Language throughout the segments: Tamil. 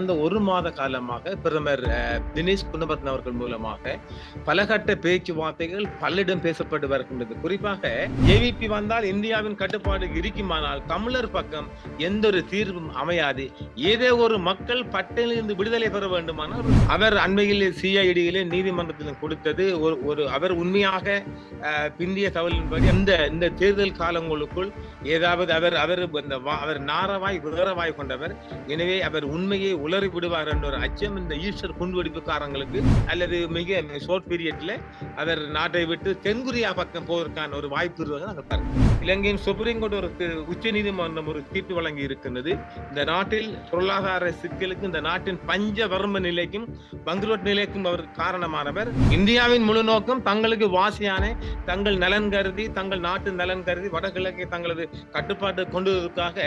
கடந்த ஒரு மாத காலமாக பிரதமர் தினேஷ் குணவர்த்தன் அவர்கள் மூலமாக பலகட்ட பேச்சுவார்த்தைகள் பலரிடம் பேசப்பட்டு வருகின்றது. குறிப்பாக ஏவிபி வந்தால் இந்தியாவின் கட்டுப்பாடு இருக்குமானால் தமிழர் பக்கம் எந்த ஒரு தீர்வும் அமையாது. ஏதோ ஒரு மக்கள் பட்டியலிருந்து விடுதலை பெற வேண்டுமானால் அவர் அண்மையில் சிஐடியிலே நீதிமன்றத்திலும் கொடுத்தது. ஒரு ஒரு அவர் உண்மையாக பிந்திய தகவலின்படி இந்த இந்த தேர்தல் காலங்களுக்குள் ஏதாவது அவர் அவர் இந்த அவர் நாரவாய் வேறவாய் கொண்டவர். எனவே அவர் உண்மையை உளறி விடுவார் என்ற ஒரு அச்சம் இந்த ஈஸ்டர் குண்டுவெடிப்புக்காரங்களுக்கு அல்லது மிக ஷோர்ட் பீரியட்ல அவர் நாட்டை விட்டு தென்கொரியா பக்கம் போவதற்கான ஒரு வாய்ப்பு இருப்பதை நாங்கள் பார்க்கிறோம். இலங்கையின் சுப்ரீம் கோர்ட் ஒரு உச்ச நீதிமன்றம் ஒரு தீர்ப்பு வழங்கி இருக்கின்றது. இந்த நாட்டில் பொருளாதார சிக்கலுக்கு இந்த நாட்டின் பஞ்ச வர்ம நிலைக்கும் பங்குரோட் நிலைக்கும் அவர் காரணமானவர். இந்தியாவின் முழு நோக்கம் தங்களுக்கு வாசியான தங்கள் நலன் கருதி தங்கள் நாட்டு நலன் கருதி வடகிழக்கை தங்களது கட்டுப்பாட்டு கொண்டு வருவதற்காக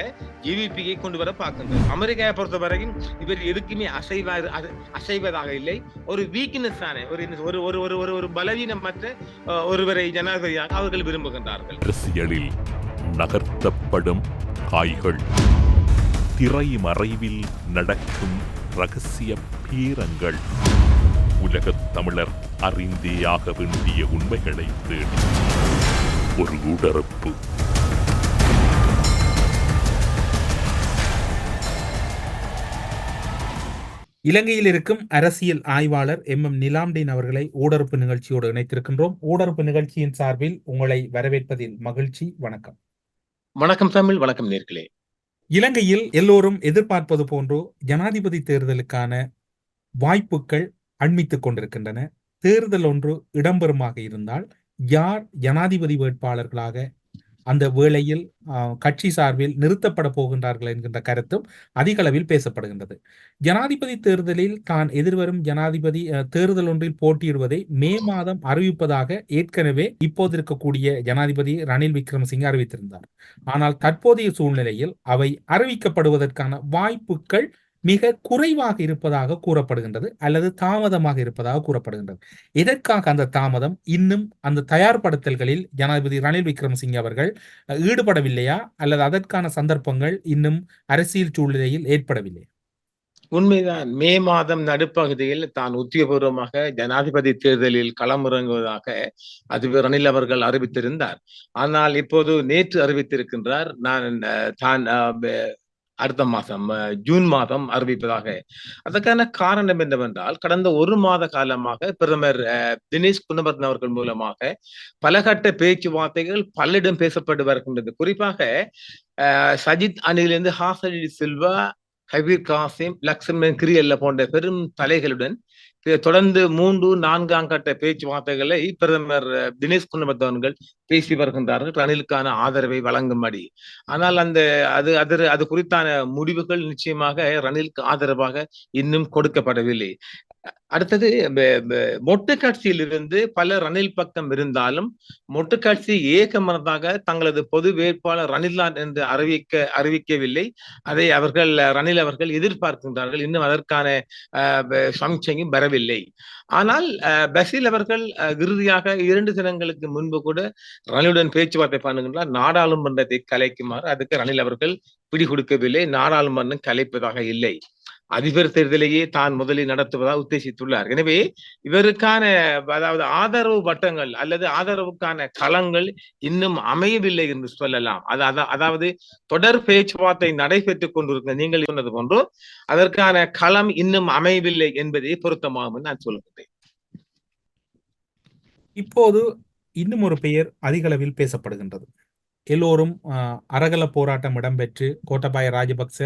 ஜிவிபியை கொண்டு வர பார்க்கின்றது அமெரிக்காவை பொறுத்த வரைக்கும் இவர் எதுக்குமே அசைவா அசைவதாக இல்லை. ஒரு வீக்னஸ் ஆன ஒரு ஒரு ஒரு ஒரு ஒரு ஒரு பலவீனமற்ற ஒருவரை ஜனாதிபதியாக அவர்கள் விரும்புகின்றார்கள். அரசியலில் நகர்த்தப்படும் காய்கள் திரை மறைவில் நடக்கும் ரகசிய பீரங்கள் உலகத் தமிழர் அறிந்தே ஆக வேண்டிய உண்மைகளை தேடி. ஒரு உடறுப்பு இலங்கையில் இருக்கும் அரசியல் ஆய்வாளர் எம். எம். நிலாம்டீன் அவர்களை ஊடறுப்பு நிகழ்ச்சியோடு இணைத்திருக்கின்றோம். ஊடறுப்பு நிகழ்ச்சியின் சார்பில் உங்களை வரவேற்பதில் மகிழ்ச்சி. வணக்கம். வணக்கம் தமிழ் வணக்கம் நேர்களே. இலங்கையில் எல்லோரும் எதிர்பார்ப்பது போன்றோ ஜனாதிபதி தேர்தலுக்கான வாய்ப்புகள் அண்மித்துக் கொண்டிருக்கின்றன. தேர்தல் ஒன்று இடம்பெறுமாக இருந்தால் யார் ஜனாதிபதி வேட்பாளர்களாக அந்த வேளையில் கட்சி சார்பில் நிறுத்தப்பட போகின்றார்கள் என்கின்ற கருத்தும் அதிக அளவில் பேசப்படுகின்றது. ஜனாதிபதி தேர்தலில் தான் எதிர்வரும் ஜனாதிபதி தேர்தல் ஒன்றில் போட்டியிடுவதை மே மாதம் அறிவிப்பதாக ஏற்கனவே இப்போது இருக்கக்கூடிய ஜனாதிபதி ரணில் விக்ரமசிங்கே அறிவித்திருந்தார். ஆனால் தற்போதைய சூழ்நிலையில் அவை அறிவிக்கப்படுவதற்கான வாய்ப்புகள் மிக குறைவாக இருப்பதாக கூறப்படுகின்றது அல்லது தாமதமாக இருப்பதாக கூறப்படுகின்றது. எதற்காக அந்த தாமதம்? இன்னும் அந்த தயார்படுத்தல்களில் ஜனாதிபதி ரணில் விக்ரமசிங்கே அவர்கள் ஈடுபடவில்லையா? அல்லது அதற்கான சந்தர்ப்பங்கள் இன்னும் அரசியல் சூழ்நிலையில் ஏற்படவில்லை உண்மைதான். மே மாதம் நடுப்பகுதியில் தான் உத்தியோகபூர்வமாக ஜனாதிபதி தேர்தலில் களமிறங்குவதாக அதிபர் ரணில் அவர்கள் அறிவித்திருந்தார். ஆனால் இப்போது நேற்று அறிவித்திருக்கின்றார். நான் அஹ், தான் அடுத்த மாதம் ஜூன் மாதம் அறிவிப்பதாக. அதற்கான காரணம் என்னவென்றால் கடந்த ஒரு மாத காலமாக பிரதமர் அஹ், தினேஷ் குணவர்தன் அவர்கள் மூலமாக பலகட்ட பேச்சுவார்த்தைகள் பலரிடம் பேசப்பட்டு வருகின்றது. குறிப்பாக அஹ், சஜித் அணியிலிருந்து ஹாசலி சில்வா கபீர் காசிம் லக்ஷ்மணன் கிரியல்ல போன்ற பெரும் தலைகளுடன் தொடர்ந்து மூன்று நான்காம் கட்ட பேச்சுவார்த்தைகளை பிரதமர் தினேஷ் குணவர்தன் பேசி வருகின்றார்கள். ரணிலுக்கான ஆதரவை வழங்கும்படி. ஆனால் அந்த அது அது அது குறித்தான முடிவுகள் நிச்சயமாக ரணிலுக்கு ஆதரவாக இன்னும் கொடுக்கப்படவில்லை. அடுத்தது மொட்டுக்காட்சியில் இருந்து பல ரணில் பக்கம் இருந்தாலும் மொட்டுக்காட்சி ஏகமனதாக தங்களது பொது வேட்பாளர் ரணில்தான் என்று அறிவிக்க அறிவிக்கவில்லை. அதை அவர்கள் ரணில் அவர்கள் எதிர்பார்க்கின்றார்கள். இன்னும் அதற்கான அஹ், சமிச்சையும் வரவில்லை. ஆனால் அஹ், பசில் அவர்கள் அஹ், இறுதியாக இரண்டு தினங்களுக்கு முன்பு கூட ரணிலுடன் பேச்சுவார்த்தை பண்ணுகின்றார். நாடாளுமன்றத்தை கலைக்குமாறு அதுக்கு ரணில் அவர்கள் பிடி கொடுக்கவில்லை. நாடாளுமன்றம் கலைப்பதாக இல்லை. அதிபர் தேர்தலையே தான் முதலில் நடத்துவதாக உத்தேசித்துள்ளார். எனவே இவருக்கான அதாவது ஆதரவு வட்டங்கள் அல்லது ஆதரவுக்கான களங்கள் இன்னும் அமையவில்லை என்று சொல்லலாம். அது அதாவது தொடர் பேச்சுவார்த்தை நடைபெற்றுக் கொண்டிருக்க நீங்கள் சொன்னது போன்று அதற்கான களம் இன்னும் அமையவில்லை என்பதே பொருத்தமாகும் நான் சொல்லுகிறேன் இப்போது இன்னும் ஒரு பெயர் அதிகளவில் பேசப்படுகின்றது. எல்லோரும் அரகல போராட்டம் இடம்பெற்று கோட்டபாய ராஜபக்ச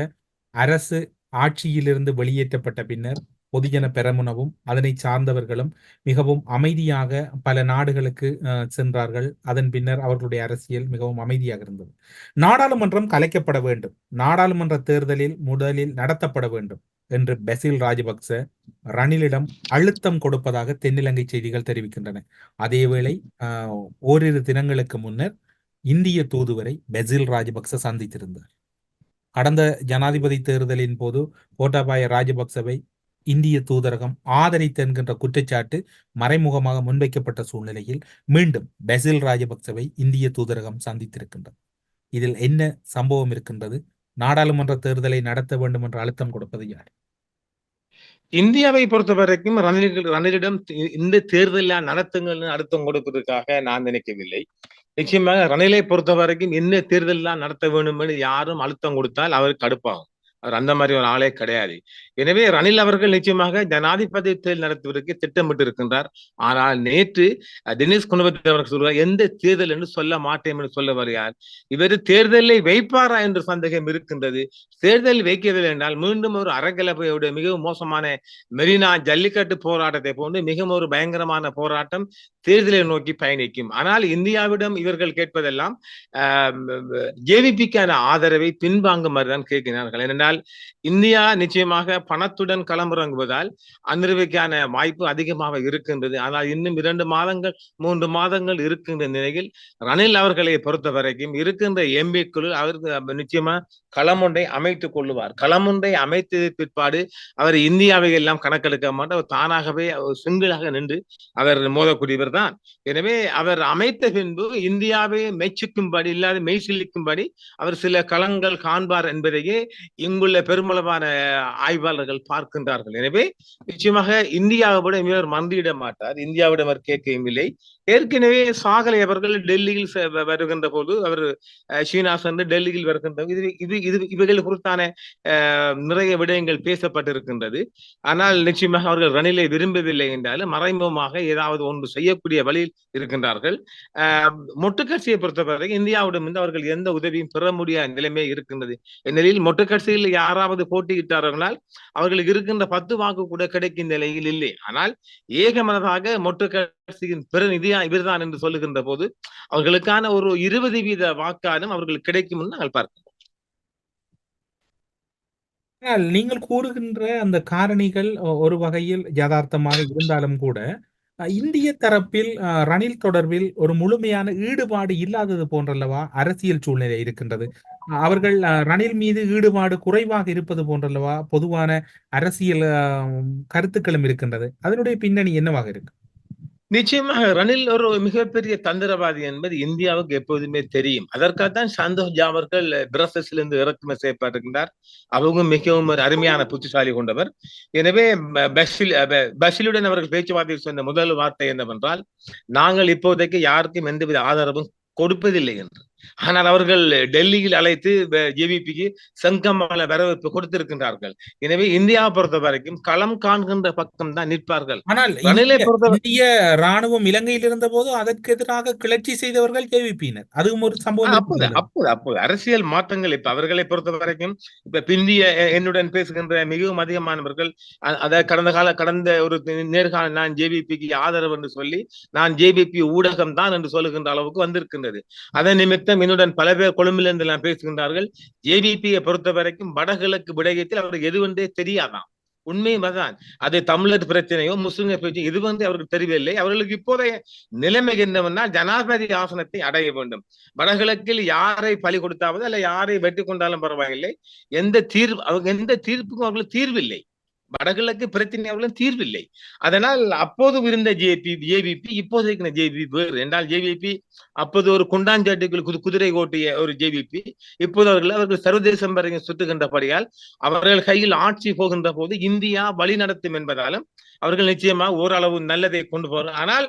அரசு ஆட்சியிலிருந்து வெளியேற்றப்பட்ட பின்னர் பொதுஜன பெரமுனவும் அதனை சார்ந்தவர்களும் மிகவும் அமைதியாக பல நாடுகளுக்கு சென்றார்கள். அதன் பின்னர் அவர்களுடைய அரசியல் மிகவும் அமைதியாக இருந்தது. நாடாளுமன்றம் கலைக்கப்பட வேண்டும். நாடாளுமன்ற தேர்தலில் முதலில் நடத்தப்பட வேண்டும் என்று பெசில் ராஜபக்ச ரணிலிடம் அழுத்தம் கொடுப்பதாக தென்னிலங்கை செய்திகள் தெரிவிக்கின்றன. அதேவேளை ஆஹ், ஓரிரு தினங்களுக்கு முன்னர் இந்திய தூதுவரை பெசில் ராஜபக்ச சந்தித்திருந்தார். கடந்த ஜனாதிபதி தேர்தலின் போது கோட்டாபாய ராஜபக்சவை இந்திய தூதரகம் ஆதரித்து என்கின்ற குற்றச்சாட்டு மறைமுகமாக முன்வைக்கப்பட்ட சூழ்நிலையில் மீண்டும் பெசில் ராஜபக்சவை இந்திய தூதரகம் சந்தித்திருக்கின்றது. இதில் என்ன சம்பவம் இருக்கின்றது? நாடாளுமன்ற தேர்தலை நடத்த வேண்டும் என்ற அழுத்தம் கொடுப்பது யார்? இந்தியாவை பொறுத்த வரைக்கும் ரணில் ரணிலிடம் இந்த தேர்தலில் நடத்துங்கள்னு அழுத்தம் கொடுப்பதற்காக நான் நினைக்கவில்லை. நிச்சயமாக ரணிலை பொறுத்த வரைக்கும் என்ன தேர்தல்லாம் நடத்த என்று யாரும் அழுத்தம் கொடுத்தால் அவருக்கு கடுப்பாகும். அவர் அந்த மாதிரி ஒரு ஆளே கிடையாது. எனவே ரணில் அவர்கள் நிச்சயமாக ஜனாதிபதி தேர்தல் நடத்துவதற்கு திட்டமிட்டு இருக்கின்றார். ஆனால் நேற்று தினேஷ் குணவர்த்தன் அவர்கள் சொல்கிறார் எந்த தேர்தல் என்று சொல்ல மாட்டேன் என்று சொல்ல வருகிறார் இவர் தேர்தலை வைப்பாரா என்ற சந்தேகம் இருக்கின்றது. தேர்தல் வைக்கவில்லை என்றால் மீண்டும் ஒரு அறக்கலப்பையுடைய மிகவும் மோசமான மெரினா ஜல்லிக்கட்டு போராட்டத்தை போன்று மிகவும் ஒரு பயங்கரமான போராட்டம் தேர்தலை நோக்கி பயணிக்கும். ஆனால் இந்தியாவிடம் இவர்கள் கேட்பதெல்லாம் ஜேவிபிக்கான ஆதரவை பின்வாங்குமாறு தான் கேட்கிறார்கள். ஏனென்றால் இந்தியா நிச்சயமாக பணத்துடன் களமிறங்குவதால் அந்நிறுவைக்கான வாய்ப்பு அதிகமாக இருக்கின்றது. ஆனால் இன்னும் இரண்டு மாதங்கள் மூன்று மாதங்கள் இருக்கின்ற நிலையில் ரணில் அவர்களை பொறுத்த வரைக்கும் இருக்கின்ற எம்பிக்குள் அவர் நிச்சயமா களம் ஒன்றை அமைத்துக் கொள்ளுவார். களம் ஒன்றை அமைத்தது பிற்பாடு அவர் இந்தியாவை எல்லாம் கணக்கெடுக்க மாட்டார். தானாகவே சிங்கிளாக நின்று அவர் மோதக்கூடியவர் தான். எனவே அவர் அமைத்த பின்பு இந்தியாவை மெச்சுக்கும்படி இல்லாத மெய்சிலிக்கும்படி அவர் சில களங்கள் காண்பார் என்பதையே இங்குள்ள பெருமளவான ஆய்வாளர்கள் பார்க்கின்றார்கள். எனவே நிச்சயமாக இந்தியாவோட இவர் மந்தியிட மாட்டார். இந்தியாவிடம் அவர் கேட்கவும் இல்லை. ஏற்கனவே சாகலை அவர்கள் டெல்லியில் வருகின்ற போது அவர் அஹ், சீனா சென்று டெல்லியில் வருகின்ற இது இது இது இவைகள் குறித்தான நிறைய விடயங்கள் பேசப்பட்டிருக்கின்றது. ஆனால் நிச்சயமாக அவர்கள் ரணிலை விரும்பவில்லை என்றாலும் மறைமுகமாக ஏதாவது ஒன்று செய்யக்கூடிய வழியில் இருக்கின்றார்கள். மொட்டுக்கட்சியை பொறுத்தவரை இந்தியாவிடம் இருந்து அவர்கள் எந்த உதவியும் பெற முடியாத நிலைமை இருக்கின்றது. இந்நிலையில் மொட்டுக்கட்சியில் யாராவது போட்டியிட்டார்களால் அவர்களுக்கு இருக்கின்ற பத்து வாக்கு கூட கிடைக்கும் நிலையில் இல்லை. ஆனால் ஏகமனதாக மொட்டுக்கட்சியின் கட்சியின் பிரதிநிதியா இவர்தான் என்று சொல்லுகின்ற போது அவர்களுக்கான ஒரு இருபது வீத வாக்காலும் அவர்களுக்கு கிடைக்கும் நாங்கள் பார்க்கிறோம். ஆனால் நீங்கள் கூறுகின்ற அந்த காரணிகள் ஒரு வகையில் யதார்த்தமாக இருந்தாலும் கூட இந்திய தரப்பில் ரணில் தொடர்பில் ஒரு முழுமையான ஈடுபாடு இல்லாதது போன்றல்லவா அரசியல் சூழ்நிலை இருக்கின்றது? அவர்கள் அஹ், ரணில் மீது ஈடுபாடு குறைவாக இருப்பது போன்றல்லவா பொதுவான அரசியல் கருத்துக்களும் இருக்கின்றது. அதனுடைய பின்னணி என்னவாக இருக்கு? நிச்சயமாக ரணில் ஒரு மிகப்பெரிய தந்திரவாதி என்பது இந்தியாவுக்கு எப்போதுமே தெரியும். அதற்காகத்தான் சந்தோஷ் ஜா அவர்கள் பிரசஸிலிருந்து இறக்குமதி செய்யப்பட்டிருக்கின்றார். அவங்க மிகவும் ஒரு அருமையான புத்திசாலி கொண்டவர். எனவே ப- பஷில் பஷிலுடன் அவர்கள் பேச்சுவார்த்தை சொன்ன முதல் வார்த்தை என்னவென்றால் நாங்கள் இப்போதைக்கு யாருக்கும் எந்தவித ஆதரவும் கொடுப்பதில்லை என்று. ஆனால் அவர்கள் டெல்லியில் அழைத்து ஜேவிபிக்கு சங்கமல வரவேற்பு கொடுத்திருக்கின்றார்கள். எனவே இந்தியாவை பொறுத்த வரைக்கும் களம் காண்கின்ற பக்கம் தான் நிற்பார்கள். ஆனால் இந்திய இந்திய ராணுவம் இலங்கையில் இருந்த போது அதற்கு எதிராக கிளர்ச்சி செய்தவர்கள் ஜேவிபியினர் அதுவும் ஒரு சம்பவம் அப்போது அப்போது அப்போது அரசியல் மாற்றங்கள் இப்ப அவர்களை பொறுத்த வரைக்கும் இப்ப பிந்திய என்னுடன் பேசுகின்ற மிகவும் அதிகமானவர்கள் அத கடந்த கால கடந்த ஒரு நேர்காண நான் ஜேபிபிக்கு ஆதரவு என்று சொல்லி நான் ஜேபிபி ஊடகம் தான் என்று சொல்லுகின்ற அளவுக்கு வந்திருக்கின்றது. அதன் நிமித்தம் என்னுடன் பல பேர் கொழும்பிலிருந்து எல்லாம் பேசுகின்றார்கள். ஜேபிபியை பொறுத்த வரைக்கும் வடகிழக்கு விடயத்தில் அவருக்கு எதுவென்றே தெரியாதாம். உண்மையும் அதான் அது தமிழர் பிரச்சனையோ முஸ்லிம் பிரச்சனையோ இது வந்து அவருக்கு தெரியவில்லை. அவர்களுக்கு இப்போதைய நிலைமை என்னவென்றால் ஜனாதிபதி ஆசனத்தை அடைய வேண்டும். வடகிழக்கில் யாரை பலி கொடுத்தாவது அல்ல யாரை வெட்டி கொண்டாலும் பரவாயில்லை. எந்த தீர்வு அவங்க எந்த தீர்ப்புக்கும் அவர்களுக்கு தீர்வில்லை. வடகிழக்கு பிரச்சனை தீர்வில்லை. அதனால் அப்போது இருந்த ஜேபி ஜேவிபி இப்போது இருக்கிற ஜேபி வேறு. என்றால் ஜேவிபி அப்போது ஒரு குண்டாஞ்சாட்டுக்குள் குது குதிரை ஓட்டிய ஒரு ஜேவிபி இப்போது அவர்கள் அவர்கள் சர்வதேசம் வரைக்கும் சுட்டுகின்றபடியால் அவர்கள் கையில் ஆட்சி போகின்ற போது இந்தியா வழி நடத்தும் என்பதாலும் அவர்கள் நிச்சயமாக ஓரளவு நல்லதை கொண்டு போகிறார். ஆனால்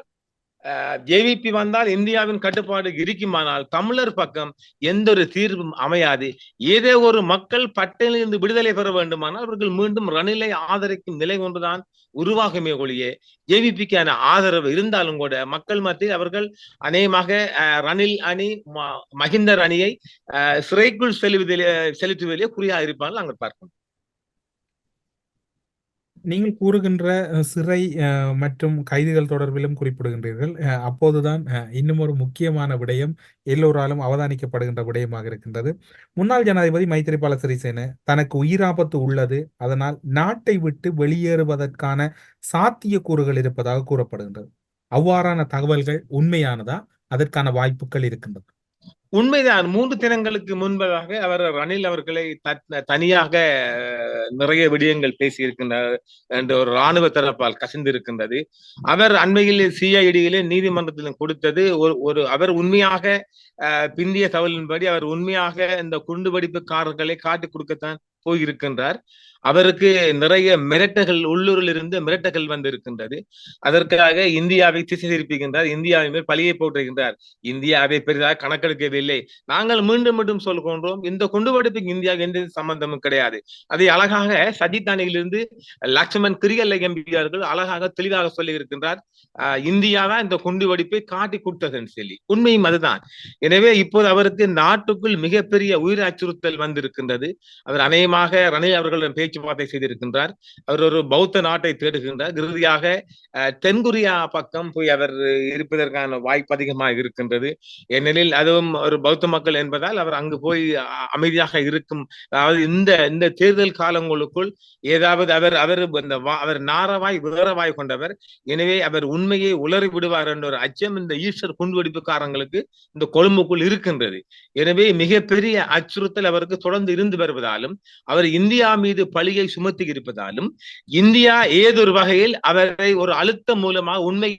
ஜேவிபி வந்தால் இந்தியாவின் கட்டுப்பாடு இருக்குமானால் தமிழர் பக்கம் எந்த ஒரு தீர்வும் அமையாது. ஏதோ ஒரு மக்கள் பட்டியலிருந்து விடுதலை பெற வேண்டுமானால் அவர்கள் மீண்டும் ரணிலை ஆதரிக்கும் நிலை ஒன்றுதான் உருவாகுமே ஒழிய ஜேவிபிக்கான ஆதரவு இருந்தாலும் கூட மக்கள் மத்தியில் அவர்கள் அநேகமாக அஹ், ரணில் அணி ம- மகிந்தர் அணியை அஹ், சிறைக்குள் செலுத்துவதிலே செலுத்துவதிலே குறியா இருப்பார்கள். நாங்கள் பார்க்கணும் நீங்கள் கூறுகின்ற சிறை மற்றும் கைதுகள் தொடர்பிலும் குறிப்பிடுகின்றீர்கள். அப்போதுதான் இன்னும் ஒரு முக்கியமான விடயம் எல்லோராலும் அவதானிக்கப்படுகின்ற விடயமாக இருக்கின்றது. முன்னாள் ஜனாதிபதி மைத்திரிபால சிறிசேன தனக்கு உயிராபத்து உள்ளது. அதனால் நாட்டை விட்டு வெளியேறுவதற்கான சாத்திய கூறுகள் இருப்பதாக கூறப்படுகின்றது. அவ்வாறான தகவல்கள் உண்மையானதா? அதற்கான வாய்ப்புகள் இருக்கின்றது. உண்மைதான். மூன்று தினங்களுக்கு முன்பதாக அவர் ரணில் அவர்களை தனியாக நிறைய விடயங்கள் பேசியிருக்கின்றார் என்ற ஒரு ராணுவ தரப்பால் கசிந்திருக்கின்றது. அவர் அண்மையில் சிஐடியிலே நீதிமன்றத்திலும் கொடுத்தது ஒரு ஒரு அவர் உண்மையாக அஹ், பிந்திய தகவலின்படி அவர் உண்மையாக இந்த குண்டு வெடிப்புக்காரர்களை காட்டி கொடுக்கத்தான் போயிருக்கின்றார். அவருக்கு நிறைய மிரட்டல்கள் உள்ளூரில் இருந்து மிரட்டல்கள் வந்து இருக்கின்றது அதற்காக இந்தியாவை திசை திருப்புகின்றார் இந்தியாவின் மேல் பழியை போட்டுகின்றார் இந்தியாவை பெரிதாக கணக்கெடுக்கவில்லை. நாங்கள் மீண்டும் மீண்டும் சொல்கின்றோம் இந்த குண்டுவெடிப்புக்கு இந்தியாவுக்கு எந்த சம்பந்தமும் கிடையாது. அதை அழகாக சஜித்தானியிலிருந்து லட்சுமண் எம்பியார்கள் அழகாக தெளிவாக சொல்லி இருக்கின்றார் ஆஹ் இந்தியாதான் இந்த குண்டுவெடிப்பை காட்டி கொடுத்ததுன்னு சொல்லி. உண்மையும் அதுதான். எனவே இப்போது அவருக்கு நாட்டுக்குள் மிகப்பெரிய உயிர் அச்சுறுத்தல் வந்திருக்கின்றது. அவர் அநேகமாக ரணில் அவர்களிடம் பேச்சுவார்த்தை செய்திருக்கின்றார். அவர் ஒரு பௌத்த நாட்டை தேடுகின்றார். இறுதியாக தென்கொரியா பக்கம் போய் அவர் இருப்பதற்கான வாய்ப்பு அதிகமாக இருக்கின்றது. ஏனெனில் அதுவும் ஒரு பௌத்த மக்கள் என்பதால் அவர் அங்கு போய் அமைதியாக இருக்கும். அதாவது இந்த இந்த தேர்தல் காலங்களுக்குள் ஏதாவது அவர் அவர் இந்த அவர் நாரவாய் வேறவாய் கொண்டவர். எனவே அவர் உண்மையை உளறி விடுவார் என்ற ஒரு அச்சம் இந்த ஈஸ்டர் குண்டுவெடிப்புக்காரங்களுக்கு இந்த கொழும்புக்குள் இருக்கின்றது. எனவே மிகப்பெரிய அச்சுறுத்தல் அவருக்கு தொடர்ந்து இருந்து வருவதாலும் அவர் இந்தியா மீது பழியை சுமத்தி இருப்பதாலும் இந்தியா ஏதொரு வகையில் அவரை ஒரு அழுத்தம் மூலமாக உண்மையை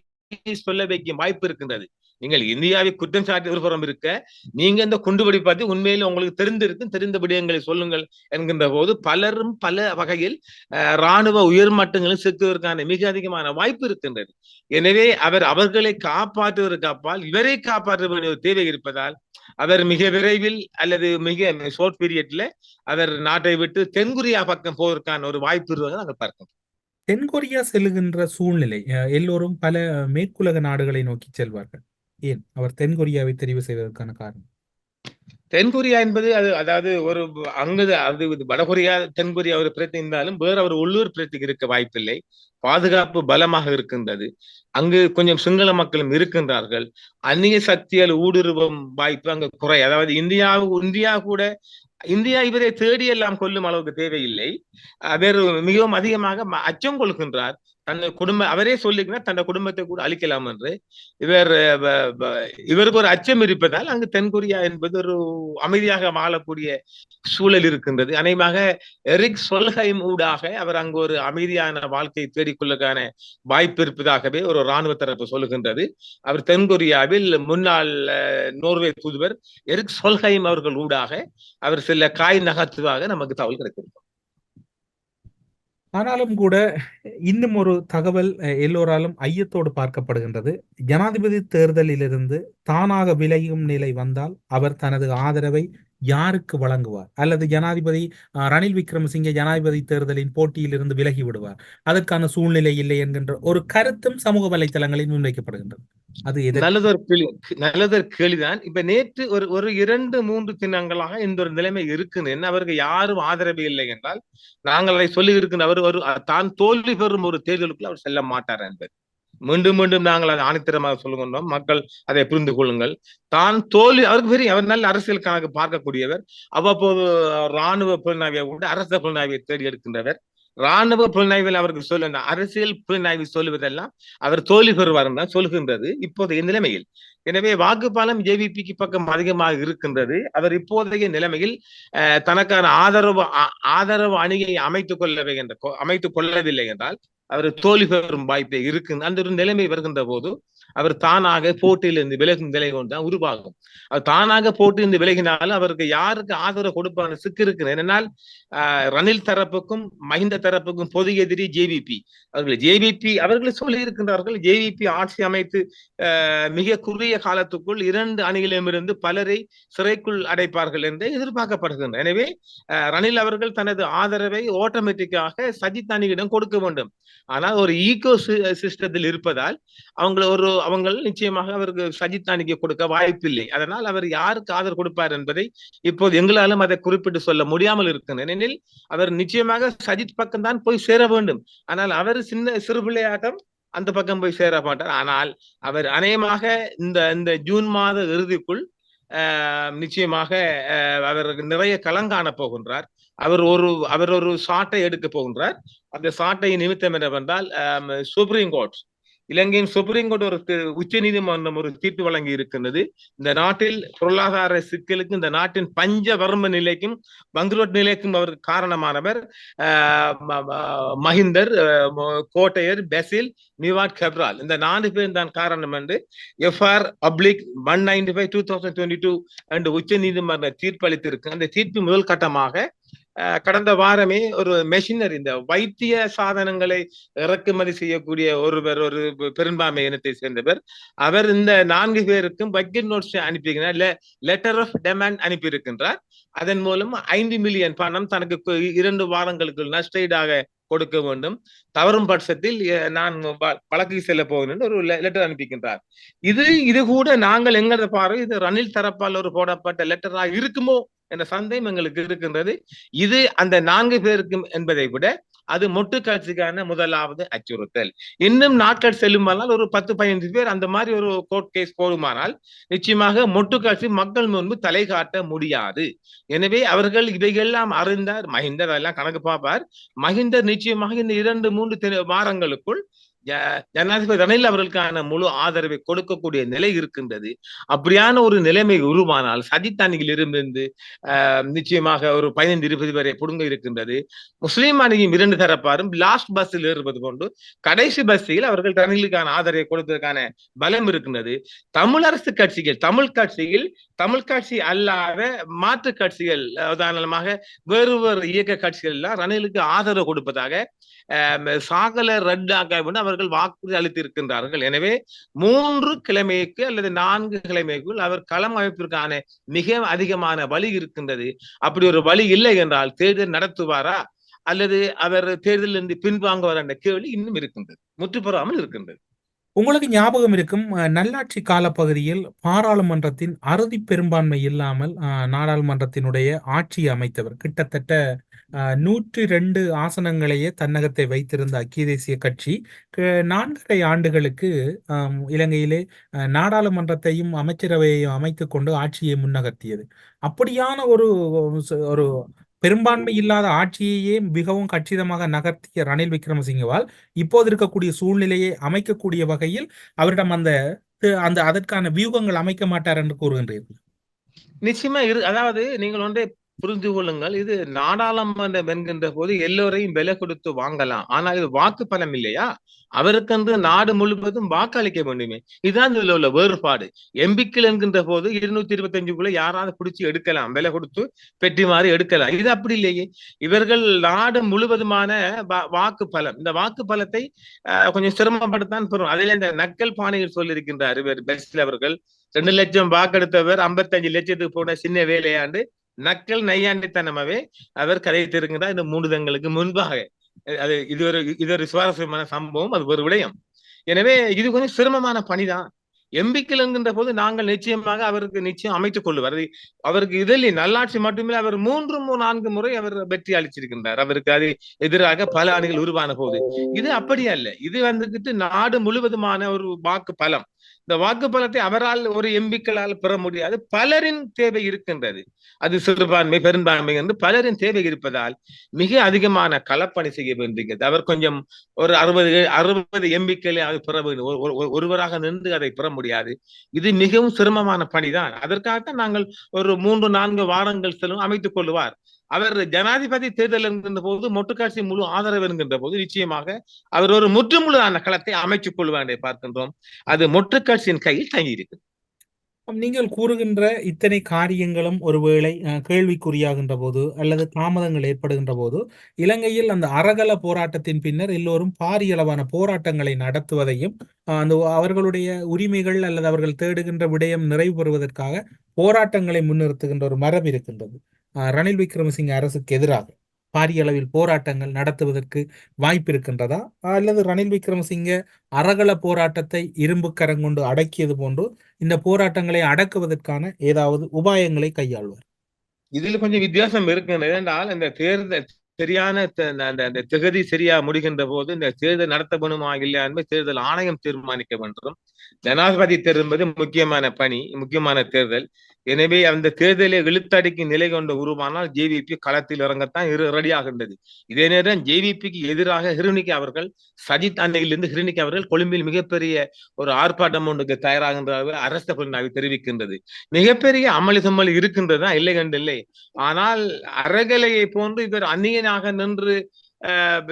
சொல்ல வைக்கும் வாய்ப்பு இருக்கின்றது. நீங்கள் இந்தியாவை குற்றம் சாட்டி ஒரு புறம் இருக்க நீங்க இந்த குண்டுபடி பார்த்து உண்மையில் உங்களுக்கு தெரிந்திருக்கும் தெரிந்த விடயங்களை சொல்லுங்கள் என்கின்ற போது பலரும் பல வகையில் அஹ், ராணுவ உயர்மட்டங்களில் சிக்குவதற்கான மிக அதிகமான வாய்ப்பு இருக்கின்றது. எனவே அவர் அவர்களை காப்பாற்றுவதற்கு அப்பால் இவரை காப்பாற்ற வேண்டிய தேவை இருப்பதால் அவர் மிக விரைவில் அல்லது மிக ஷோர்ட் பீரியட்ல அவர் நாட்டை விட்டு தென்கொரியா பக்கம் போவதற்கான ஒரு வாய்ப்பு இருப்பதை நாங்கள் பார்க்கணும் தென்கொரியா செல்லுகின்ற சூழ்நிலை அஹ், எல்லோரும் பல மேற்குலக நாடுகளை நோக்கி செல்வார்கள். ஏன்? அவர் தென்கொரியாவை தெரிவு செய்வதற்கான காரணம். தென்கொரியா என்பது அது அதாவது ஒரு அங்கு அது வடகொரியா தென்கொரியா ஒரு பிரச்சனை இருந்தாலும் வேற ஒரு உள்ளூர் பிரச்சனை இருக்க வாய்ப்பில்லை. பாதுகாப்பு பலமாக இருக்கின்றது. அங்கு கொஞ்சம் சிங்கள மக்களும் இருக்கின்றார்கள். அந்நிய சக்தியால் ஊடுருவும் வாய்ப்பு அங்கு குறை. அதாவது இந்தியா இந்தியா கூட இந்தியா இவரை தேடி எல்லாம் கொல்லும் அளவுக்கு தேவையில்லை. வேறு மிகவும் அதிகமாக அச்சம் கொள்கின்றார். தன் குடும்ப அவரே சொல்லிக்கினா தன் குடும்பத்தை கூட அழிக்கலாம் என்று. இவர் இவருக்கு ஒரு அச்சம் இருப்பதால் அங்கு தென்கொரியா என்பது ஒரு அமைதியாக வாழக்கூடிய சூழல் இருக்கின்றது. அனைமாக எரிக் சொல்ஹைம் ஊடாக அவர் அங்கு ஒரு அமைதியான வாழ்க்கையை தேடிக்கொள்ளக்கான வாய்ப்பு இருப்பதாகவே ஒரு இராணுவ தரப்பு சொல்லுகின்றது. அவர் தென்கொரியாவில் முன்னாள் நோர்வே தூதுவர் எரிக் சொல்ஹைம் அவர்கள் ஊடாக அவர் சில காய் நகர்த்துவாக நமக்கு தகவல் கிடைக்கிறது ஆனாலும் கூட இன்னும் ஒரு தகவல் எல்லோராலும் ஐயத்தோடு பார்க்கப்படுகின்றது. ஜனாதிபதி தேர்தலிலிருந்து தானாக விலகும் நிலை வந்தால் அவர் தனது ஆதரவை யாருக்கு வழங்குவார்? அல்லது ஜனாதிபதி அஹ், ரணில் விக்ரமசிங்கே ஜனாதிபதி தேர்தலின் போட்டியிலிருந்து விலகி விடுவார். அதற்கான சூழ்நிலை இல்லை என்கின்ற ஒரு கருத்தும் சமூக வலைத்தளங்களில் முன்வைக்கப்படுகின்றது. அது நல்லதொரு கேள்வி நல்லதொரு கேள்விதான். இப்ப நேற்று ஒரு ஒரு இரண்டு மூன்று தினங்களாக இந்த ஒரு நிலைமை இருக்குது. என்ன அவருக்கு யாரும் ஆதரவு இல்லை என்றால் நாங்கள் அதை சொல்லி இருக்கின்ற அவர் ஒரு தான் தோல்வி பெறும் ஒரு தேர்தலுக்குள் அவர் செல்ல மாட்டார் என்பது. மீண்டும் மீண்டும் நாங்கள் அதை ஆணித்தரமாக சொல்லுகின்றோம் மக்கள் அதை புரிந்து கொள்ளுங்கள். தான் தோல்வி அவருக்கு பெரிய அவர் நல்ல அரசியல் கணக்கு பார்க்கக்கூடியவர். அவ்வப்போது ராணுவ புலனாய்வை கொண்டு அரச புலனாய்வை தேடி எடுக்கின்றவர் ராணுவ புலனாய்வில் அவருக்கு சொல்ல அரசியல் புலனாய்வு சொல்லுவதெல்லாம் அவர் தோல்வி பெறுவார் தான் சொல்கின்றது இப்போதைய நிலைமையில். எனவே வாக்குப்பாலம் ஜேவிபிக்கு பக்கம் அதிகமாக இருக்கின்றது. அவர் இப்போதைய நிலைமையில் தனக்கான ஆதரவு ஆதரவு அணியை அமைத்துக் கொள்ளவே என்ற கொ- அமைத்துக் கொள்ளவில்லை என்றால் அவர் தோல்வி பெறும் வாய்ப்பே இருக்கு அந்த ஒரு நிலைமை வருகின்ற போது அவர் தானாக போட்டியிலிருந்து விலகும் நிலை ஒன்றுதான் உருவாகும். அவர் தானாக போட்டியிலிருந்து விலகினாலும் அவருக்கு யாருக்கு ஆதரவு கொடுப்பான சிக்கு இருக்கு என்னென்னால் ரணில் தரப்புக்கும் மஹிந்த தரப்புக்கும் பொது எதிரி ஜேவிபி. அவர்கள் ஜேவிபி அவர்களை சொல்லி இருக்கின்றார்கள் ஜேவிபி ஆட்சி அமைத்து மிக குறுகிய காலத்துக்குள் இரண்டு அணிகளிடமிருந்து பலரை சிறைக்குள் அடைப்பார்கள் என்று எதிர்பார்க்கப்படுகின்றன. எனவே ஆஹ், ரணில் அவர்கள் தனது ஆதரவை ஆட்டோமேட்டிக்காக சஜித் அணியிடம் கொடுக்க வேண்டும். ஆனால் ஒரு ஈகோ சிஸ்டத்தில் இருப்பதால் அவங்கள ஒரு அவங்கள் நிச்சயமாக அவருக்கு சஜித் அணிக்கு கொடுக்க வாய்ப்பில்லை. அதனால் அவர் யாருக்கு ஆதரவு கொடுப்பார் என்பதை இப்போது எங்களாலும் அதை குறிப்பிட்டு சொல்ல முடியாமல் இருக்கிறது ஏனெனில் அவர் நிச்சயமாக சஜித் பக்கம்தான் போய் சேர வேண்டும். ஆனால் அவர் சின்ன சிறுபிள்ளையாக அந்த பக்கம் போய் சேர மாட்டார். ஆனால் அவர் அநேகமாக இந்த இந்த ஜூன் மாத இறுதிக்குள் ஆஹ், நிச்சயமாக அவர் நிறைய களங்காண போகின்றார். அவர் ஒரு அவர் ஒரு சாட்டை எடுக்க போகின்றார். அந்த சாட்டை நிமித்தம் என்னவென்றால் சுப்ரீம் கோர்ட் இலங்கையின் சுப்ரீம் கோர்ட் ஒரு உச்ச நீதிமன்றம் ஒரு தீர்ப்பு வழங்கி இருக்கின்றது. இந்த நாட்டில் பொருளாதார சிக்கலுக்கு இந்த நாட்டின் பஞ்ச வர்ம நிலைக்கும் பங்குரோட் நிலைக்கும் அவர் காரணமானவர் ஆஹ், மஹிந்தர் கோட்டையர் பெசில் நிவாட் கெப்ரால். இந்த நான்கு பேர் தான் காரணம் என்று FR public one ninety five two thousand twenty two என்று உச்ச நீதிமன்ற தீர்ப்பு அளித்திருக்கு அந்த தீர்ப்பு முதல் கட்டமாக கடந்த வாரமே ஒரு மெஷினர் இந்த வைத்திய சாதனங்களை இறக்குமதி செய்யக்கூடிய ஒருவர் ஒரு பெரும்பான்மை இனத்தை சேர்ந்தவர். அவர் இந்த நான்கு பேருக்கும் பட்ஜெட் நோட்ஸ் அனுப்பியிருக்கிறார் லெட்டர் ஆஃப் டெமாண்ட் அனுப்பியிருக்கின்றார். அதன் மூலம் ஐந்து மில்லியன் பணம் தனக்கு இரண்டு வாரங்களுக்கு நஷ்டஈடாக கொடுக்க வேண்டும். தவறும் பட்சத்தில் நான் வழக்கு செல்ல போகிறேன் ஒரு லெட்டர் அனுப்பிக்கின்றார் இது இது கூட நாங்கள் எங்களது பார்வை இது ரணில் தரப்பால் ஒரு போடப்பட்ட லெட்டராக இருக்குமோ என்ற சந்தேகம் எங்களுக்கு இருக்கின்றது. இது அந்த நான்கு பேருக்கும் என்பதை விட அது மொட்டு காட்சிக்கான முதலாவது அச்சுறுத்தல். இன்னும் நாட்கள் செல்லுமானால் ஒரு பத்து பதினைந்து பேர் அந்த மாதிரி ஒரு கோர்ட் கேஸ் போடுமானால் நிச்சயமாக மொட்டு காட்சி மக்கள் முன்பு தலை காட்ட முடியாது. எனவே அவர்கள் இதையெல்லாம் அறிந்தார் மஹிந்தர் எல்லாம் கணக்கு பார்ப்பார். மஹிந்தர் நிச்சயமாக இந்த இரண்டு மூன்று வாரங்களுக்குள் ஜனாதிபதி ரணில் அவர்களுக்கான முழு ஆதரவை கொடுக்கக்கூடிய நிலை இருக்கின்றது. அப்படியான ஒரு நிலைமை உருவானால் சதித்தானியில் இருந்து நிச்சயமாக ஒரு பதினைந்து இருபது வரை புடுங்க இருக்கின்றது. முஸ்லீம் அணியும் இரண்டு தரப்பாரும் லாஸ்ட் பஸ்ஸில் ஏறுவது கொண்டு கடைசி பஸ்ஸில் அவர்கள் ரணிலுக்கான ஆதரவை கொடுப்பதற்கான பலம் இருக்கின்றது. தமிழரசு கட்சிகள் தமிழ் கட்சியில் தமிழ் கட்சி அல்லாத மாற்று கட்சிகள் உதாரணமாக வேறு வேறு இயக்க கட்சிகள் எல்லாம் ரணிலுக்கு ஆதரவு கொடுப்பதாக சாகல ரட்டாக அவர்கள் வாக்குறுதி அளித்திருக்கின்றார்கள். எனவே மூன்று கிழமைக்கு அல்லது நான்கு கிழமைக்குள் அவர் களம் அமைப்பிற்கான மிக அதிகமான வழி இருக்கின்றது. அப்படி ஒரு வழி இல்லை என்றால் தேர்தல் நடத்துவாரா? அல்லது அவர் தேர்தலில் இருந்து பின்வாங்குவார் என்ற கேள்வி இன்னும் இருக்கின்றது. முற்றுப்பெறாமல் இருக்கின்றது. உங்களுக்கு ஞாபகம் இருக்கும் நல்லாட்சி காலப்பகுதியில் பாராளுமன்றத்தின் அறுதி பெரும்பான்மை இல்லாமல் நாடாளுமன்றத்தினுடைய ஆட்சியை அமைத்தவர். கிட்டத்தட்ட நூற்றி ரெண்டு ஆசனங்களையே தன்னகத்தை வைத்திருந்த ஐக்கிய தேசிய கட்சி. நான்கரை ஆண்டுகளுக்கு இலங்கையிலே நாடாளுமன்றத்தையும் அமைச்சரவையையும் அமைத்து கொண்டு ஆட்சியை முன்னகர்த்தியது. அப்படியான ஒரு ஒரு பெரும்பான்மை இல்லாத ஆட்சியையே மிகவும் கச்சிதமாக நகர்த்திய ரணில் விக்ரமசிங்கவால் இப்போது இருக்கக்கூடிய சூழ்நிலையை அமைக்கக்கூடிய வகையில் அவரிடம் அந்த அந்த அதற்கான வியூகங்கள் அமைக்க மாட்டார் என்று கூறுகின்றீர்கள். நிச்சயமா இரு அதாவது நீங்கள் வந்து புரிந்து கொள்ளுங்கள். இது நாடாளுமன்றம் என்கின்ற போது எல்லோரையும் விலை கொடுத்து வாங்கலாம். ஆனால் இது வாக்கு பலம் இல்லையா? அவருக்கென்று நாடு முழுவதும் வாக்களிக்க வேண்டுமே. இதுதான் இதுல உள்ள வேறுபாடு. எம்பிக்கள் என்கின்ற போது இருநூத்தி இருபத்தி அஞ்சுக்குள்ள யாராவது பிடிச்சி எடுக்கலாம். விலை கொடுத்து பெற்றி மாறி எடுக்கலாம். இது அப்படி இல்லையே. இவர்கள் நாடு முழுவதுமான வா- வாக்கு பலம். இந்த வாக்கு பலத்தை கொஞ்சம் சிரமப்படுத்தான் பெறும். அதில் இந்த நக்கல் பாணியில் சொல்லியிருக்கின்றார் இவர். பெஸ்ட் அவர்கள். ரெண்டு லட்சம் வாக்கெடுத்தவர் ஐம்பத்தஞ்சு லட்சத்துக்கு போன சின்ன வேலையாண்டு நக்கல் நையாண்டித்தனமாவே அவர் கதைத்திருக்கிறார். இந்த மூன்றுதங்களுக்கு முன்பாக. அது இது ஒரு இது ஒரு சுவாரஸ்யமான சம்பவம். அது ஒரு விடயம். எனவே இது கொஞ்சம் சிரமமான பணிதான். எம்பிக்கள் என்கின்ற போது நாங்கள் நிச்சயமாக அவருக்கு நிச்சயம் அமைத்துக் கொள்ளுவார். அவருக்கு இதில் நல்லாட்சி மட்டுமே அவர் மூன்று மூ- நான்கு முறை அவர் வெற்றி அளிச்சிருக்கின்றார். அவருக்கு அது எதிராக பல அணிகள் உருவான போது. இது அப்படி அல்ல. இது வந்துகிட்டு நாடு முழுவதுமான ஒரு வாக்கு பலம். இந்த வாக்கு பலத்தை அவரால் ஒரு எம்பிக்களால் பெற முடியாது. பலரின் தேவை இருக்கின்றது. அது சிறுபான்மை பெரும்பான்மை என்று பலரின் தேவை இருப்பதால் மிக அதிகமான களப்பணி செய்ய வேண்டியது அவர் கொஞ்சம் ஒரு அறுபது அறுபது எம்பிக்களை அது பெற வேண்டும் ஒரு- ஒருவராக நின்று அதை பெற முடியாது. இது மிகவும் சிரமமான பணிதான். அதற்காகத்தான் நாங்கள் ஒரு மூன்று நான்கு வாரங்கள் செல்லும் அமைத்துக் கொள்வார் அவர் ஜனாதிபதி தேர்தல் என்கின்ற போது மொட்டுக்காட்சி முழு ஆதரவு என்கின்ற போது நிச்சயமாக அவர் ஒரு முற்றுமுழுதான களத்தை அமைச்சுக் கொள்வார் பார்க்கின்றோம். அது மொட்டுக்காட்சியின் கையில் தங்கி நீங்கள் கூறுகின்ற இத்தனை காரியங்களும் ஒருவேளை அஹ், கேள்விக்குறியாகின்ற போது அல்லது தாமதங்கள் ஏற்படுகின்ற போது இலங்கையில் அந்த அறகல போராட்டத்தின் பின்னர் எல்லோரும் பாரியளவான போராட்டங்களை நடத்துவதையும் அஹ், அந்த அவர்களுடைய உரிமைகள் அல்லது அவர்கள் தேடுகின்ற விடயம் நிறைவு பெறுவதற்காக போராட்டங்களை முன்னிறுத்துகின்ற ஒரு மரபு இருக்கின்றது. ரணில் விக்ரமசிங்க அரசுக்கு எதிராக பாரிய அளவில் போராட்டங்கள் நடத்துவதற்கு வாய்ப்பு இருக்கின்றதா? அல்லது ரணில் விக்ரமசிங்க அறகல போராட்டத்தை இரும்பு கரங்கொண்டு அடக்கியது போன்று இந்த போராட்டங்களை அடக்குவதற்கான ஏதாவது உபாயங்களை கையாள்வார்? இதுல கொஞ்சம் வித்தியாசம் இருக்கு ஏனென்றால் இந்த தேர்தல் சரியான அந்த- அந்த அந்த திகதி சரியா முடிகின்ற போது இந்த தேர்தல் நடத்தப்படுமா இல்லையா என்பதை தேர்தல் ஆணையம் தீர்மானிக்க வேண்டும். ஜனாதிபதி தேர்தல் என்பது முக்கியமான பணி முக்கியமான தேர்தல். எனவே அந்த தேர்தலை இழுத்தடிக்கு நிலை கொண்ட உருவானால் ஜேவிபி களத்தில் இறங்கத்தான் இரு ரெடியாகின்றது இதே நேரம் ஜேவிபிக்கு எதிராக ஹிருணிக்கு அவர்கள் சஜித் அன்னையிலிருந்து ஹிருணிக்கு அவர்கள் கொழும்பில் மிகப்பெரிய ஒரு ஆர்ப்பாட்டம் ஒன்றுக்கு தயாராகின்ற அரச புலனாய்வு தெரிவிக்கின்றது. மிகப்பெரிய அமளி சம்மளி இருக்கின்றதா இல்லை கண்டு இல்லை. ஆனால் அறகலையை போன்று இவர் அந்நியனாக நின்று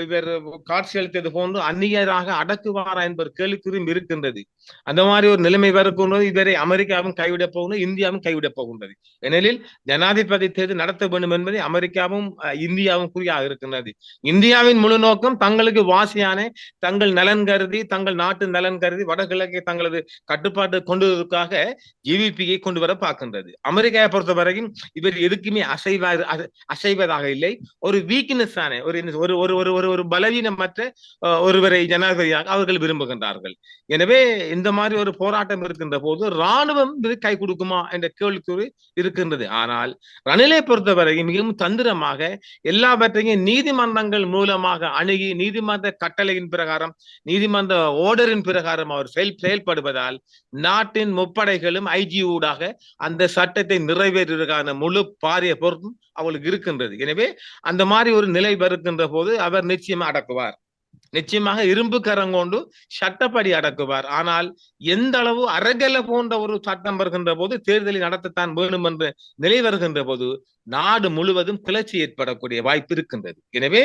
இவர் காட்சி அளித்தது போன்று அந்நியராக அடக்குவாரா என்பது கேள்விக்குறியும் இருக்கின்றது. அந்த மாதிரி ஒரு நிலைமை வரக்கூடாது இவரை அமெரிக்காவும் கைவிடப் போகின்றது இந்தியாவும் கைவிடப் போகின்றது. ஏனெனில் ஜனாதிபதி தேர்தல் நடத்த வேண்டும் என்பதை அமெரிக்காவும் இந்தியாவும் குறியாக இருக்கின்றது. இந்தியாவின் முழு நோக்கம் தங்களுக்கு வாசியான தங்கள் நலன் கருதி தங்கள் நாட்டு நலன் கருதி வடகிழக்கை தங்களது கட்டுப்பாட்டு கொண்டு வருவதற்காக ஜிவிபியை கொண்டு வர பார்க்கின்றது. அமெரிக்காவை பொறுத்தவரைக்கும் இவர் எதுக்குமே அசைவா அசைவதாக இல்லை. ஒரு வீக்னஸ் ஆன ஒரு ஒரு ஒரு ஒரு ஒரு ஒரு பலவீனமற்ற ஒருவரை ஜனாதிபதியாக அவர்கள் விரும்புகின்றார்கள். எனவே இந்த மாதிரி ஒரு போராட்டம் இருக்கின்ற போது இராணுவம் இது கை கொடுக்குமா என்ற கேள்விக்குறி இருக்கின்றது. ஆனால் ரணிலை பொறுத்தவரை மிகவும் தந்திரமாக எல்லாவற்றையும் நீதிமன்றங்கள் மூலமாக அணுகி நீதிமன்ற கட்டளையின் பிரகாரம் நீதிமன்ற ஓர்டரின் பிரகாரம் அவர் செயல் செயல்படுவதால் நாட்டின் முப்படைகளும் ஐஜி ஊடாக அந்த சட்டத்தை நிறைவேற்றுவதற்கான முழு பாரிய பொறுப்பும் அவளுக்கு இருக்கின்றது. எனவே அந்த மாதிரி ஒரு நிலை வருகின்ற போது அவர் நிச்சயமா அடக்குவார். நிச்சயமாக இரும்பு கரம் கொண்டு சட்டப்படி அடக்குவார். ஆனால் எந்த அளவு அரகல போன்ற ஒரு சட்டம் வருகின்ற போது தேர்தலை நடத்தத்தான் வேண்டும் என்ற நிலை வருகின்ற போது நாடு முழுவதும் கிளர்ச்சி ஏற்படக்கூடிய வாய்ப்பு இருக்கின்றது. எனவே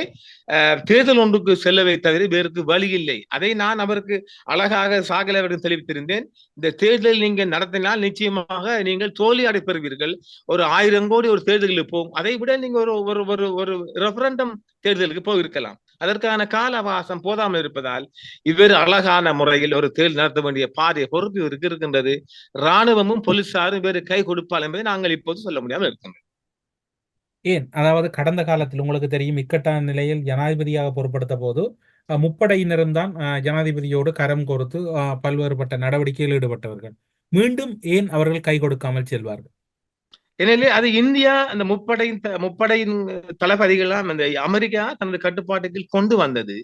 தேர்தல் ஒன்றுக்கு செல்லவை தவிர வேறுக்கு வழி இல்லை. அதை நான் அவருக்கு அழகாக சாகலவரிடம் தெரிவித்திருந்தேன். இந்த தேர்தல் நீங்கள் நடத்தினால் நிச்சயமாக நீங்கள் தோல்வி அடைப்பெறுவீர்கள் ஒரு ஆயிரம் கோடி ஒரு தேர்தலுக்கு போகும். அதை விட நீங்க ஒரு ஒரு ஒரு ஒரு ரெஃபரண்டம் தேர்தலுக்கு போயிருக்கலாம். அதற்கான கால அவகாசம் போதாமல் இருப்பதால் இவ்வேறு அழகான முறையில் ஒரு தேர்தல் நடத்த வேண்டிய பாதையை பொறுப்பு இவருக்கு இருக்கின்றது. ராணுவமும் போலீசாரும் வேறு கை கொடுப்பால் என்பதை நாங்கள் இப்போது சொல்ல முடியாமல் இருக்கின்றது. ஏன்? அதாவது கடந்த காலத்தில் உங்களுக்கு தெரியும் இக்கட்டான நிலையில் ஜனாதிபதியாக பொறுப்படுத்த போது அஹ், முப்படையினரும் தான் ஜனாதிபதியோடு கரம் கோர்த்து அஹ், பல்வேறுபட்ட நடவடிக்கையில் ஈடுபட்டவர்கள். மீண்டும் ஏன் அவர்கள் கை கொடுக்காமல் செல்வார்கள்? எனவே அது இந்தியா அந்த முப்படையின் முப்படையின் தளபதிகளாம் அந்த அமெரிக்கா தனது கட்டுப்பாட்டுக்கு கொண்டு வந்தது.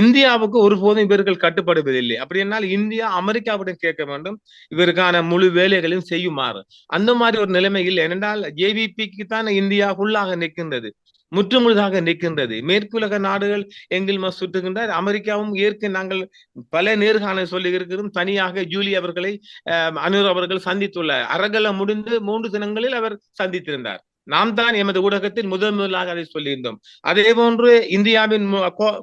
இந்தியாவுக்கு ஒருபோதும் இவர்கள் கட்டுப்படுவதில்லை. அப்படி என்னால் இந்தியா அமெரிக்காவிடம் கேட்க வேண்டும். இவருக்கான முழு வேலைகளையும் செய்யுமாறு. அந்த மாதிரி ஒரு நிலைமை இல்லை ஏனென்றால் ஜேவிபிக்கு தான் இந்தியா ஃபுல்லாக நிற்கின்றது. முற்றுமுழுதாக நிற்கின்றது. மேற்குலக நாடுகள் எங்கில் சுட்டுகின்றார் அமெரிக்காவும் ஏற்க நாங்கள் பல நேர்காணல் சொல்லி இருக்கிறோம் தனியாக ஜூலி அவர்களை அஹ், அனுர் அவர்கள் சந்தித்துள்ளார். அரகல முடிந்து மூன்று தினங்களில் அவர் சந்தித்திருந்தார். நாம் தான் எமது ஊடகத்தில் முதல் முதலாக அதை சொல்லியிருந்தோம். அதே போன்று இந்தியாவின்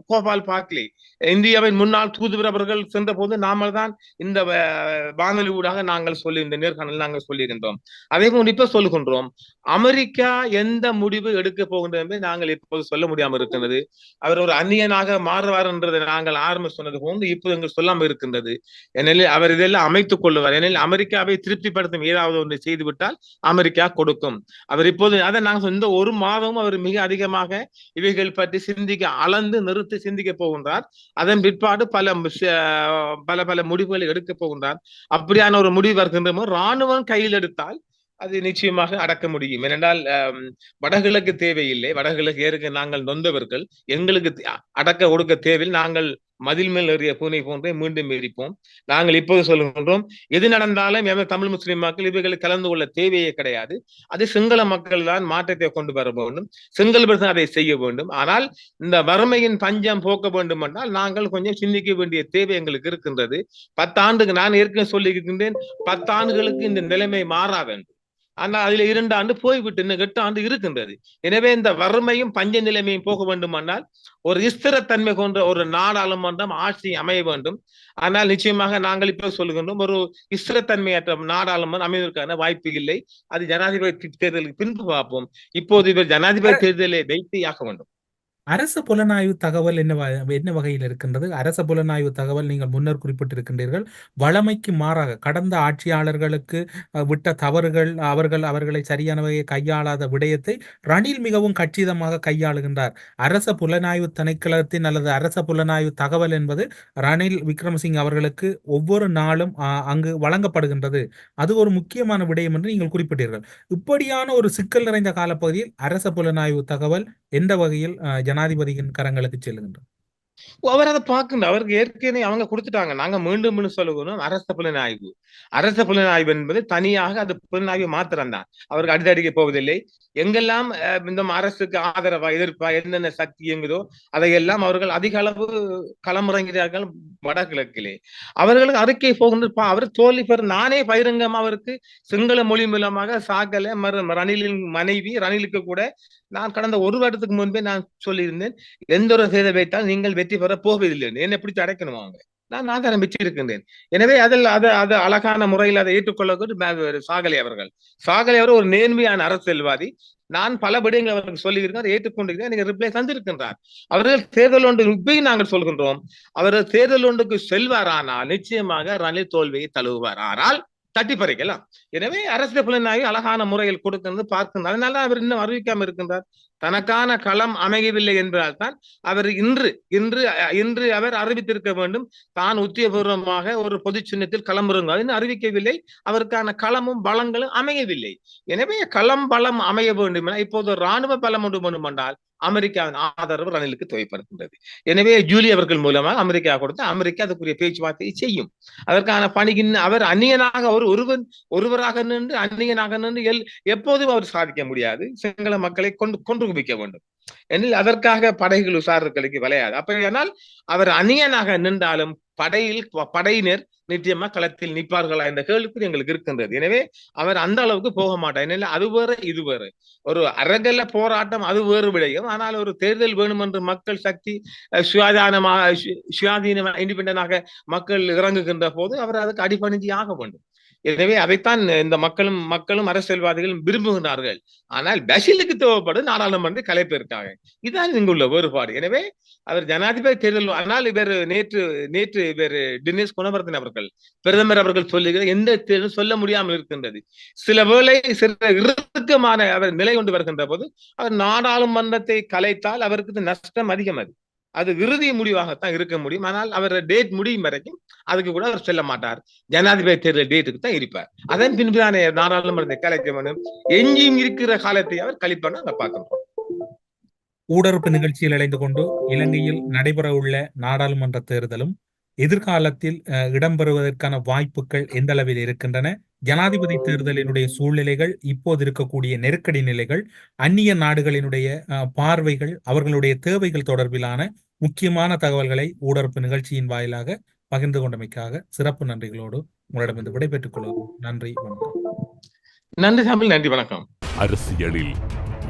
கோபால் பாக்லி இந்தியாவின் முன்னாள் தூதுவர் அவர்கள் சென்ற போது நாமல் தான் இந்த வானொலி ஊடாக நாங்கள் சொல்லி இந்த நேர்காணல் நாங்கள் சொல்லியிருந்தோம். அதே போன்று இப்ப சொல்லுகின்றோம். அமெரிக்கா எந்த முடிவு எடுக்க போகின்றது என்பதை நாங்கள் இப்போது சொல்ல முடியாமல் இருக்கின்றது. அவர் ஒரு அந்நியனாக மாறுவார் என்றதை நாங்கள் ஆரம்ப சொன்னது போன்று இப்போது எங்கள் சொல்லாமல் இருக்கின்றது. ஏனெனில் அவர் இதெல்லாம் அமைத்துக் கொள்ளுவார். ஏனெனில் அமெரிக்காவை திருப்திப்படுத்தும் ஏதாவது ஒன்று செய்துவிட்டால் அமெரிக்கா கொடுக்கும். அவர் இப்போது அதை நாங்கள் இந்த ஒரு மாதமும் அவர் மிக அதிகமாக இவைகள் பற்றி சிந்திக்க அளந்து நிறுத்தி சிந்திக்க போகின்றார். அதன் பிற்பாடு பல பல பல முடிவுகளை எடுக்க போகின்றார். அப்படியான ஒரு முடிவு வருகின்றமோ இராணுவம் ராணுவம் கையில் எடுத்தால் அது நிச்சயமாக அடக்க முடியும். ஏனென்றால் வடகிழக்கு தேவையில்லை. வடகிழக்கு ஏற்க நாங்கள் நொந்தவர்கள். எங்களுக்கு அடக்க கொடுக்க தேவையில் நாங்கள் மதில் மேல் ஏறிய பூனை போன்றே மீண்டும் மீறிப்போம் நாங்கள் இப்போது சொல்லுகின்றோம் எது நடந்தாலும் எமது தமிழ் முஸ்லிம் மக்கள் இவைகளை கலந்து கொள்ள தேவையே கிடையாது. அது சிங்கள மக்கள் தான் மாற்றத்தை கொண்டு வர வேண்டும். சிங்கள பிரசன் அதை செய்ய வேண்டும். ஆனால் இந்த வறுமையின் பஞ்சம் போக்க வேண்டும் என்றால் நாங்கள் கொஞ்சம் சிந்திக்க வேண்டிய தேவை எங்களுக்கு இருக்கின்றது. பத்தாண்டுக்கு நான் ஏற்கனவே சொல்லி இருக்கின்றேன் பத்தாண்டுகளுக்கு இந்த நிலைமை மாறா வேண்டும் ஆனால் அதுல இரண்டு ஆண்டு போய்விட்டு இன்னும் எட்டு ஆண்டு இருக்கின்றது. எனவே இந்த வறுமையும் பஞ்ச நிலைமையும் போக வேண்டுமானால் ஒரு ஸ்திரத்தன்மை கொண்ட ஒரு நாடாளுமன்றம் ஆட்சி அமைய வேண்டும். ஆனால் நிச்சயமாக நாங்கள் இப்ப சொல்லுகின்றோம் ஒரு ஸ்திரத்தன்மையற்ற நாடாளுமன்றம் அமைவதற்கான வாய்ப்பு இல்லை. அது ஜனாதிபதி தேர்தலுக்கு பின்பு பார்ப்போம். இப்போது இவர் ஜனாதிபதி தேர்தலை வைத்து ஆக்க வேண்டும். அரச புலனாய்வு தகவல் என்ன என்ன வகையில் இருக்கின்றது? அரச புலனாய்வு தகவல் நீங்கள் முன்னர் குறிப்பிட்டிருக்கின்றீர்கள். வழமைக்கு மாறாக கடந்த ஆட்சியாளர்களுக்கு விட்ட தவறுகள் அவர்கள் அவர்களை சரியான வகையை கையாளாத விடயத்தை ரணில் மிகவும் கச்சிதமாக கையாளுகின்றார். அரச புலனாய்வு திணைக்களத்தின் அல்லது அரச புலனாய்வு தகவல் என்பது ரணில் விக்ரமசிங் அவர்களுக்கு ஒவ்வொரு நாளும் அஹ், அங்கு வழங்கப்படுகின்றது. அது ஒரு முக்கியமான விடயம் என்று நீங்கள் குறிப்பிட்டீர்கள். இப்படியான ஒரு சிக்கல் நிறைந்த காலப்பகுதியில் அரச புலனாய்வு தகவல் எந்த வகையில் ஜன ஜனாதிபதியின் கரங்களுக்கு செல்லுகின்றது அவர் அதை பார்க்கணும். அவருக்கு ஏற்கனவே அவங்க கொடுத்துட்டாங்க. நாங்க மீண்டும் மீண்டும் சொல்லுகிறோம் அரச புலனாய்வு. அரச புலனாய்வு என்பது தனியாக அது புலனாய்வு மாத்திரம் தான் அவருக்கு அடிதடிக்க போவதில்லை. எங்கெல்லாம் இந்த அரசுக்கு ஆதரவா எதிர்ப்பா என்னென்ன சக்தி இயங்குதோ அதையெல்லாம் அவர்கள் அதிக அளவு களமிறங்கிறார்கள் வடகிழக்கிலே. அவர்களுக்கு அறிக்கை போகின்ற அவர் தோல்வி பெற நானே பகிரங்கம் அவருக்கு சிங்கள மொழி மூலமாக சாகல. ரணிலின் மனைவி ரணிலுக்கு கூட நான் கடந்த ஒரு வருடத்துக்கு முன்பே நான் சொல்லியிருந்தேன். எந்த ஒரு செய்த வைத்தால் நீங்கள் வெற்றி வெற்றி பெற போவதில்லை என்னை பிடித்து அடைக்கணும் அவங்க நான் நான் தான் வச்சிருக்கின்றேன் எனவே அதில் அதை அது அழகான முறையில் அதை ஏற்றுக்கொள்ள சாகலை அவர்கள். சாகலை அவர் ஒரு நேர்மையான அரசியல்வாதி. நான் பல விடயங்கள் அவருக்கு சொல்லியிருக்கேன் அதை ஏற்றுக்கொண்டிருக்கிறேன். நீங்கள் ரிப்ளை தந்திருக்கின்றார். அவர்கள் தேர்தல் ஒன்று இப்பையும் நாங்கள் சொல்கின்றோம். அவர் தேர்தல் ஒன்றுக்கு செல்வாரானால் நிச்சயமாக ரணில் தோல்வியை தழுவுவார். ஆனால் தட்டி பறிக்கலாம். எனவே அரசியல் புலனாய்வு அழகான முறையில் கொடுக்கிறது பார்க்கின்றார் அதனால அவர் இன்னும் அறிவிக்காம இருக்கின்றார். தனக்கான களம் அமையவில்லை என்பதால் தான் அவர் இன்று இன்று இன்று அவர் அறிவித்திருக்க வேண்டும். தான் உத்தியபூர்வமாக ஒரு பொது சின்னத்தில் களமிறங்க இன்னும் அறிவிக்கவில்லை. அவருக்கான களமும் பலங்களும் அமையவில்லை. எனவே களம் பலம் அமைய வேண்டும் என இப்போது ராணுவ பலம் ஒன்று வேண்டுமென்றால் அமெரிக்காவின் ஆதரவு ரணிலுக்கு தேவைப்படுகின்றது. எனவே ஜூலி அவர்கள் மூலமாக அமெரிக்கா கொடுத்து அமெரிக்கா அதுக்குரிய பேச்சுவார்த்தையை செய்யும். அதற்கான பணியின் அவர் அந்நியனாக ஒரு ஒருவன் ஒருவராக நின்று அந்நியனாக நின்று எல் எப்போதும் அவர் சாதிக்க முடியாது. சிங்கள மக்களை கொண்டு கொன்று குவிக்க வேண்டும். எனில் அதற்காக படைகள் உசாரர்களுக்கு விளையாது. அப்படியானால் அவர் அந்நியனாக நின்றாலும் படையில் படையினர் நிச்சயமா களத்தில் நிற்பார்களா என்ற கேள்வி எங்களுக்கு இருக்கின்றது. எனவே அவர் அந்த அளவுக்கு போக மாட்டார். ஏனெனில் அது வேறு இது வேறு ஒரு அரங்கல போராட்டம் அது வேறு விடையும். ஆனால் ஒரு தேர்தல் வேணும் என்று மக்கள் சக்தி சுயாதீனமாக சுயாதீனமாக சு- இண்டிபெண்டனாக மக்கள் இறங்குகின்ற போது அவர் அதுக்கு அடிபணிஞ்சி ஆக வேண்டும். எனவே அதைத்தான் இந்த மக்களும் மக்களும் அரசியல்வாதிகளும் விரும்புகிறார்கள் ஆனால் பஷீலுக்கு தேவைப்படும் நாடாளுமன்ற கலைப்பிற்காக இதுதான் இங்குள்ள வேறுபாடு. எனவே அவர் ஜனாதிபதி தேர்தல் ஆனால் இவர் நேற்று நேற்று இவர் தினேஷ் குணவர்தன் அவர்கள் பிரதமர் அவர்கள் சொல்லுகிற எந்த தேர்தலும் சொல்ல முடியாமல் இருக்கின்றது. சில வேளை சில இறுக்கமான அவர் நிலை கொண்டு வருகின்ற போது அவர் நாடாளுமன்றத்தை கலைத்தால் அவருக்கு நஷ்டம் அதிகம் அது. அது இறுதி முடிவாகத்தான் இருக்க முடியும். ஆனால் அவர் டேட் முடியும் வரைக்கும் அதுக்கு கூட அவர் செல்ல மாட்டார். ஜனாதிபதி தேர்தல் டேட்டுக்கு தான் இருப்பார். அதன் பின்புதானே நாடாளுமன்றத்தை கலைக்க வேண்டும். எங்கேயும் இருக்கிற காலத்தை அவர் கழிப்பார் அதை பார்க்கணும் ஊடறுப்பு நிகழ்ச்சியில் இணைந்து கொண்டு இலங்கையில் நடைபெறவுள்ள நாடாளுமன்ற தேர்தலும் எதிர்காலத்தில் இடம்பெறுவதற்கான வாய்ப்புகள் எந்த அளவில் இருக்கின்றன? ஜனாதிபதி தேர்தலினுடைய சூழ்நிலைகள் இப்போது இருக்கக்கூடிய நெருக்கடி நிலைகள் அந்நிய நாடுகளினுடைய பார்வைகள் அவர்களுடைய தேவைகள் தொடர்பிலான முக்கியமான தகவல்களை ஊடறுப்பு நிகழ்ச்சியின் வாயிலாக பகிர்ந்து கொண்டமைக்காக சிறப்பு நன்றிகளோடு உங்களிடமிருந்து விடைபெற்றுக் கொள்வோம் நன்றி வணக்கம். நன்றி தமிழ் நன்றி வணக்கம். அரசியலில்